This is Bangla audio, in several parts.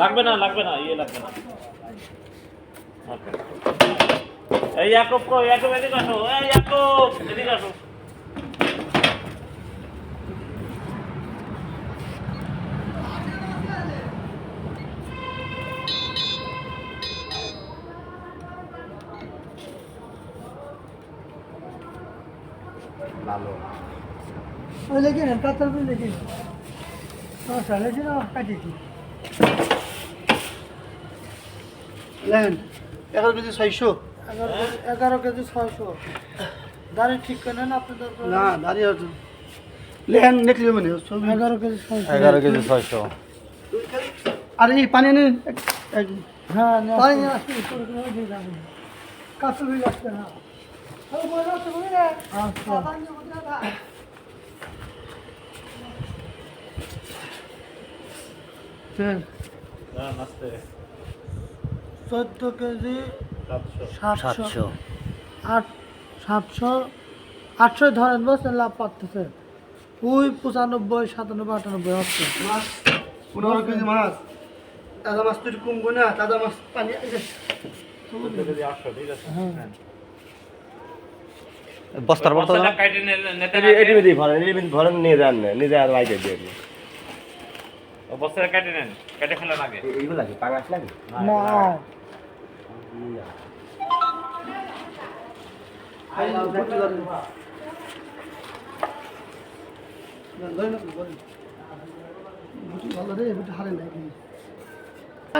লাগবে না লাগবে না ইয়ে লাগবে না। এই ইয়াকুব কো ইয়াকুব এদিকে আসো এই ইয়াকুব এদিকে আসো। লেগে নেন কাতার বই লেগে। নেন সমস্যা লেগে না কাটিয়েছি। লেন এগারো কেজি ছয়শো। এগারো কেজি এগারো কেজি ছয়শো। দাঁড়িয়ে ঠিক করে নেন আপনাদের না দাঁড়িয়ে আছে লেহেন দেখলি মানে এগারো কেজি ছয়শো। এগারো কেজি ছয়শো। আর এই পানি নেই হ্যাঁ পানি লাগছে না। আচ্ছা নাস্তে চোদ্দ কেজি সাতশো। আট সাতশো। আটশো ধরেন বলছেন লাভ পাচ্ছে। ওই পঁচানব্বই সাতানব্বই আটানব্বই হচ্ছে পনেরো কেজি মাছ। তাজা মাছ তো কমবো না তাজা মাছ পানি হ্যাঁ। হ্যাঁ। বস্তার বস্তা বস্তাটা নে- নিতে এটি লাগে। দিয়ে ভরেন নিয়ে যান নিজে আর বাইকে দিয়ে বস্তাটা কেটে নেন কেটে ফেলেন আগে। এইগুলো লাগে পাঙাশ লাগে?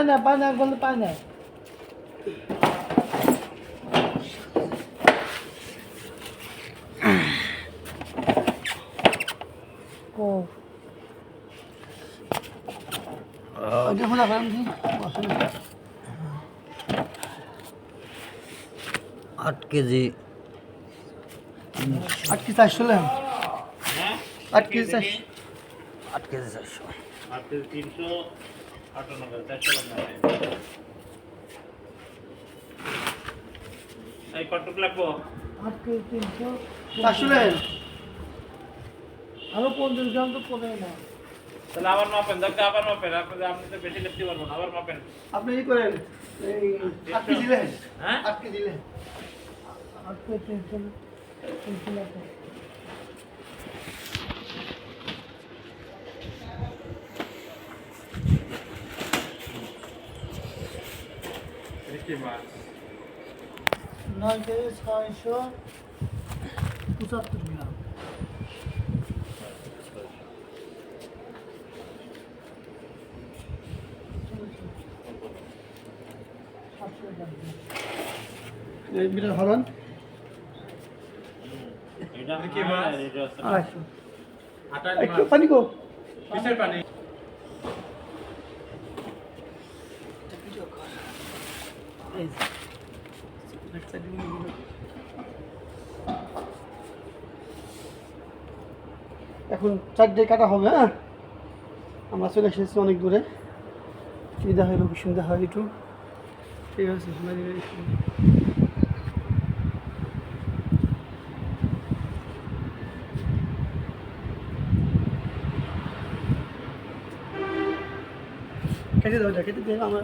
না পায় না। পায় না পায় না আট কেজি। আট চারশো কেজি চারশো। আট কেজি চারশো। আট কেজি তিনশো আটানব্বই চারশো নব্বই এই কটুক লাগবো? আট কেজি তিনশো চারশো আরও পঞ্চাশ গ্রাম তো পড়ে না তাহলে আবার মাপেন দেখতে আবার মাপেন আপনি আপনি তো বেশি লিখতে পারব না আবার মাপেন। আপনি করেন? হ্যাঁ? নয় ছয়শো পঁচাত্তর গ্রাম সাতশো গ্রাম এই বিটা হরন এটা কি মাছ? এটা হচ্ছে আড়াইশো আটার একটু পানি গো। পানি? এই যে। এক side এ নিয়ে গেলো। এখন চারটে কাটা হবে হ্যাঁ? আমরা চলে এসেছি অনেক দূরে। সুবিধা হয় লোক সুবিধা হয় একটু ঠিক আছে বাড়ি বাড়ি কেটে দাও এটা কেটে দিয়ে আমরা